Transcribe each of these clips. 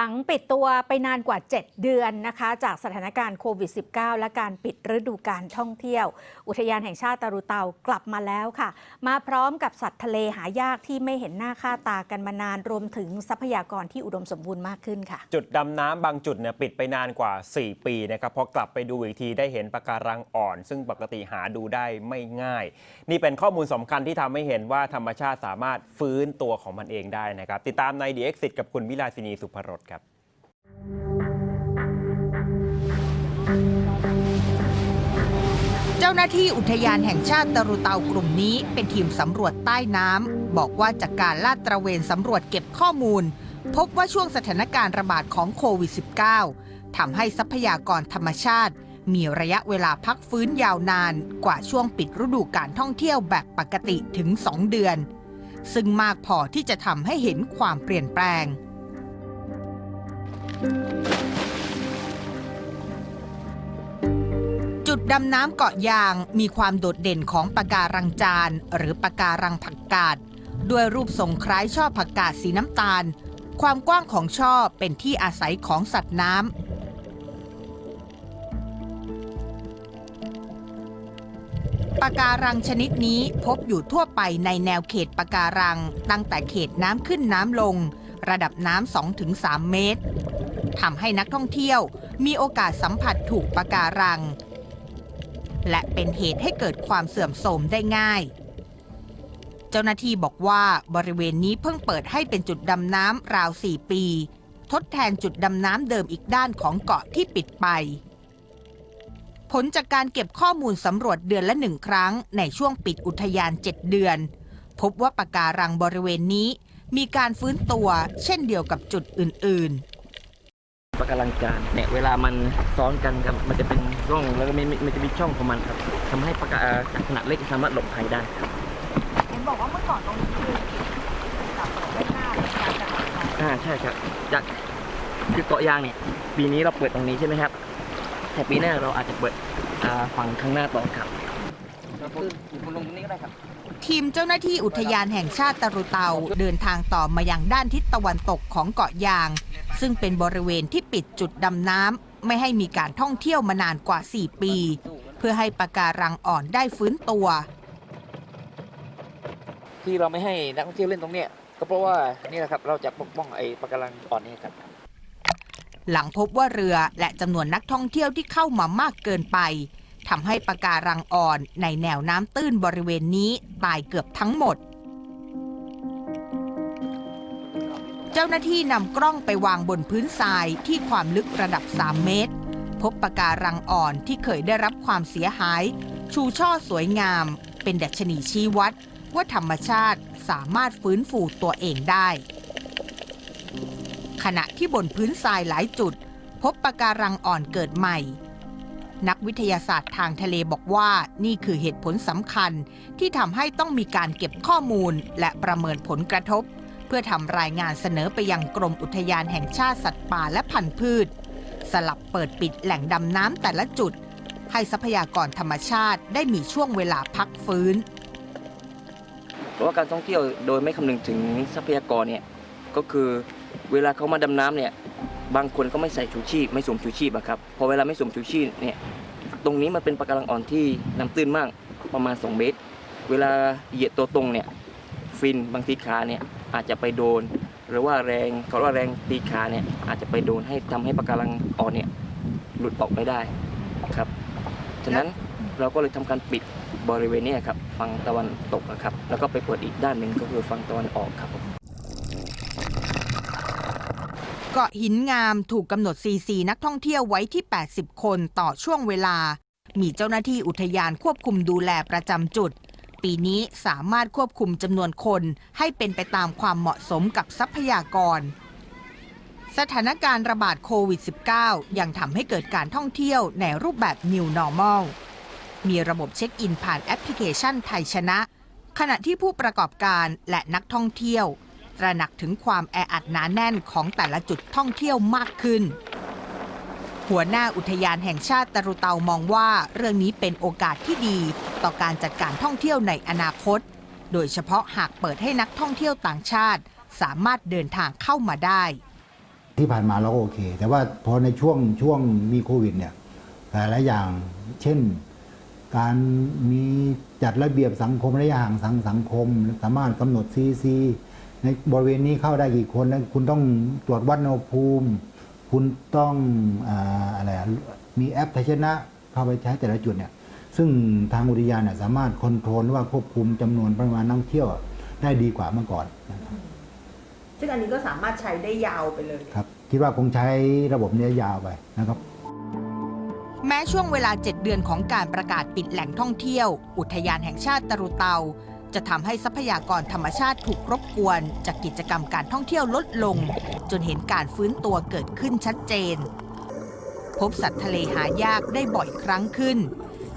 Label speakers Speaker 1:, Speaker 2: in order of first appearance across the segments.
Speaker 1: หลังปิดตัวไปนานกว่า 7 เดือนนะคะ จากสถานการณ์โควิด -19 และการปิดฤดูการท่องเที่ยว อุทยานแห่งชาติตารุเตากลับมาแล้วค่ะ มาพร้อมกับสัตว์ทะเลหายากที่ไม่เห็นหน้าค่าตากันมานานรวมถึงทรัพยากรที่อุดมสมบูรณ์มากขึ้นค่ะ
Speaker 2: จุดดำน้ำบางจุดเนี่ยปิดไปนานกว่า 4 ปีนะครับพอกลับไปดูอีกทีได้เห็นปะการังอ่อน ซึ่งปกติหาดูได้ไม่ง่าย นี่เป็นข้อมูลสำคัญที่ทำให้เห็นว่าธรรมชาติสามารถฟื้นตัวของมันเองได้นะครับติดตามใน The Exit กับคุณวิลาสินีสุภรสา
Speaker 3: หน้าที่อุทยานแห่งชาติตะรุเตากลุ่มนี้เป็นทีมสำรวจใต้น้ำบอกว่าจากการลาดตระเวนสำรวจเก็บข้อมูล พบว่าช่วงสถานการณ์ระบาดของโควิด -19 ทำให้ทรัพยากรธรรมชาติ มีระยะเวลาพักฟื้นยาวนานกว่าช่วงปิดฤดูการท่องเที่ยวแบบปกติถึง 2 เดือน ซึ่งมากพอที่จะทำให้เห็นความเปลี่ยนแปลง ดำน้ำเกาะยางมีความโดดเด่นของปะการังจานหรือปะการังผักกาดด้วยรูปทรงคล้ายช่อผักกาดสีน้ำตาล ความกว้างของช่อเป็นที่อาศัยของสัตว์น้ำปะการังชนิดนี้พบอยู่ทั่วไปในแนวเขตปะการัง ตั้งแต่เขตน้ำขึ้นน้ำลง ระดับน้ำ 2-3 เมตรทำให้นักท่องเที่ยวมีโอกาสสัมผัสถูกปะการัง และเป็นเหตุให้เกิดความเสื่อมโทรมได้ง่าย เจ้าหน้าที่บอกว่าบริเวณนี้เพิ่งเปิดให้เป็นจุดดำน้ำราว 4 ปี ทดแทนจุดดำน้ำเดิมอีกด้านของเกาะที่ปิดไป ผลจากการเก็บข้อมูลสำรวจเดือนละหนึ่งครั้ง ในช่วงปิดอุทยาน 7 เดือน พบว่าปะการังบริเวณนี้มีการฟื้นตัวเช่นเดียวกับจุดอื่นๆ
Speaker 4: ปะการังจานเนี่ยเวลามันซ้อนกันครับมันจะเป็นร่องแล้วก็มีมันจะมีช่องของมันครับทำให้ปะการังจากขนาดเล็กสามารถหลบภัยได้ครับ
Speaker 3: เห็นบอกว่าเมื่อก่อนตรงนี้คือกับไม่น่าในการจะทำ
Speaker 4: อ่าใช่ครับจากคือเกาะยางเนี่ยปีนี้เราเปิดตรงนี้ใช่ไหมครับแต่ปีหน้าเราอาจจะเปิดอ่าฝั่งข้างหน้าต่อครับเราพูดอยู่บนลงตรงนี้ก็ได้ครับ
Speaker 3: ทีมเจ้าหน้าที่อุทยานแห่งชาติตะรุเตา เดินทางต่อมายังด้านทิศตะวันตกของเกาะยาง ซึ่งเป็นบริเวณที่ปิดจุดดำน้ำไม่ให้มีการท่องเที่ยวมานานกว่า 4 ปี เพื่อให้ปะการังอ่อนได้ฟื้นตัว
Speaker 4: ที่เราไม่ให้นักท่องเที่ยวเล่นตรงเนี้ยก็เพราะว่านี่แหละครับเราจะปกป้องไอ้ปะการังอ่อนนี่ครับ
Speaker 3: หลังพบว่าเรือและจำนวนนักท่องเที่ยวที่เข้ามามากเกินไป ทำให้ปะการังอ่อนในแนวน้ำตื้นบริเวณนี้ตายเกือบทั้งหมด เจ้าหน้าที่นำกล้องไปวางบนพื้นทรายที่ความลึกระดับ 3 เมตร พบปะการังอ่อนที่เคยได้รับความเสียหาย ชูช่อสวยงาม เป็นดัชนีชี้วัด ว่าธรรมชาติสามารถฟื้นฟูตัวเองได้ ขณะที่บนพื้นทรายหลายจุด พบปะการังอ่อนเกิดใหม่ นักวิทยาศาสตร์ทางทะเลบอกว่านี่คือเหตุผลสำคัญ ที่ทำให้ต้องมีการเก็บข้อมูลและประเมินผลกระทบ เพื่อทำรายงานเสนอไปยังกรมอุทยานแห่งชาติสัตว์ป่าและพันธุ์พืช สลับเปิดปิดแหล่งดำน้ำแต่ละจุด ให้ทรัพยากรธรรมชาติได้มีช่วงเวลาพักฟื้น
Speaker 4: เพราะว่าการท่องเที่ยวโดยไม่คำนึงถึงทรัพยากรเนี่ยก็คือเวลาเขามาดำน้ำเนี่ย บางคนก็ไม่ใส่ชูชีพไม่สวมชูชีพอะครับพอเวลาไม่สวมชูชีพเนี่ยตรงนี้มันเป็นปะการังอ่อนที่น้ำตื้นมากประมาณ 2 เมตร เวลาเหยียดตัวตรงเนี่ยฟินบางทีขาเนี่ยอาจจะไปโดน หรือว่าแรงเขาเรียกว่าแรงตีขาเนี่ยอาจจะไปโดนให้ทำให้ปะการังอ่อนเนี่ยหลุดออกไปได้ครับฉะนั้นเราก็เลยทำการปิดบริเวณนี้ครับฝั่งตะวันตกนะครับ แล้วก็ไปเปิดอีกด้านหนึ่งก็คือฝั่งตะวันออกครับผม
Speaker 3: เกาะหินงามถูกกำหนด CC นักท่องเที่ยวไว้ที่ 80 คนต่อช่วงเวลา มีเจ้าหน้าที่อุทยานควบคุมดูแลประจำจุด ปีนี้สามารถควบคุมจำนวนคนให้เป็นไปตามความเหมาะสมกับทรัพยากร สถานการณ์ระบาดโควิด -19 ยังทำให้เกิดการท่องเที่ยวในรูปแบบ New Normal มีระบบเช็คอินผ่านแอปพลิเคชันไทยชนะ ขณะที่ผู้ประกอบการและนักท่องเที่ยว ตระหนักถึงความแออัดหนาแน่นของแต่ละจุดท่องเที่ยวมากขึ้น หัวหน้าอุทยานแห่งชาติตะรุเตามองว่าเรื่องนี้เป็นโอกาสที่ดี ต่อการจัดการท่องเที่ยวในอนาคต โดยเฉพาะหากเปิดให้นักท่องเที่ยวต่างชาติ สามารถเดินทางเข้ามาได้
Speaker 5: ที่ผ่านมาเราก็โอเค แต่ว่าพอในช่วงช่วงมีโควิดเนี่ยหลายๆอย่าง เช่น การมีจัดระเบียบสังคมระยะห่างสังสังคม สามารถกำหนดซีซี ในบริเวณนี้เข้าได้กี่คนนะคุณต้องตรวจวัดอุณหภูมิ คุณต้องอาอะไรอะมีแอปไทยชนะเข้าไปใช้แต่ละจุดเนี่ยซึ่งทางอุทยานเนี่ยสามารถคอนโทรลว่าควบคุมจำนวนปริมาณนักท่องเที่ยวได้ดีกว่าเมื่อก่อนนะครับ
Speaker 6: ซึ่งอันนี้ก็สามารถใช้ได้ยาวไปเลย
Speaker 5: ครับคิดว่าคงใช้ระบบเนี้ยยาวไปนะครับ
Speaker 3: แม้ช่วงเวลา 7 เดือนของการประกาศปิดแหล่งท่องเที่ยว อุทยานแห่งชาติตะรุเตา จะทำให้ทรัพยากรธรรมชาติถูกรบกวน จากกิจกรรมการท่องเที่ยวลดลง จนเห็นการฟื้นตัวเกิดขึ้นชัดเจน พบสัตว์ทะเลหายากได้บ่อยครั้งขึ้น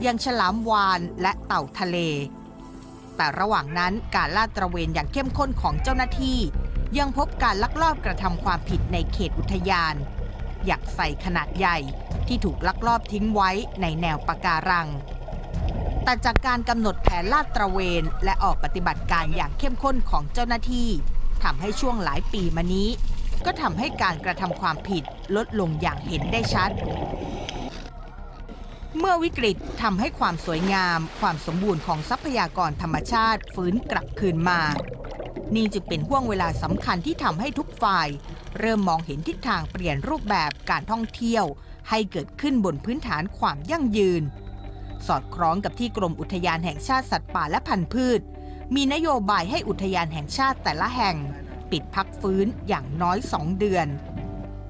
Speaker 3: อย่างฉลามวาฬและเต่าทะเล แต่ระหว่างนั้นการลาดตระเวนอย่างเข้มข้นของเจ้าหน้าที่ ยังพบการลักลอบกระทำความผิดในเขตอุทยานอยากใส่ขนาดใหญ่ที่ถูกลักลอบทิ้งไว้ในแนวปะการัง แต่จากการกำหนดแผนลาดตระเวน และออกปฏิบัติการอย่างเข้มข้นของเจ้าหน้าที่ทำให้ช่วงหลายปีมานี้ ก็ทำให้การกระทำความผิดลดลงอย่างเห็นได้ชัด เมื่อวิกฤตทำให้ความสวยงาม ความสมบูรณ์ของทรัพยากรธรรมชาติฟื้นกลับคืนมา นี่จึงเป็นห่วงเวลาสำคัญที่ทำให้ทุกฝ่าย เริ่มมองเห็นทิศทางเปลี่ยนรูปแบบการท่องเที่ยว ให้เกิดขึ้นบนพื้นฐานความยั่งยืน สอดคล้องกับที่กรมอุทยานแห่งชาติสัตว์ป่าและพันธุ์พืช มีนโยบายให้อุทยานแห่งชาติแต่ละแห่ง ปิดพักฟื้นอย่างน้อย 2 เดือน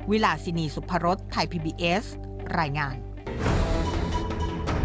Speaker 3: วิลาสินีสุภรสไทย PBS รายงาน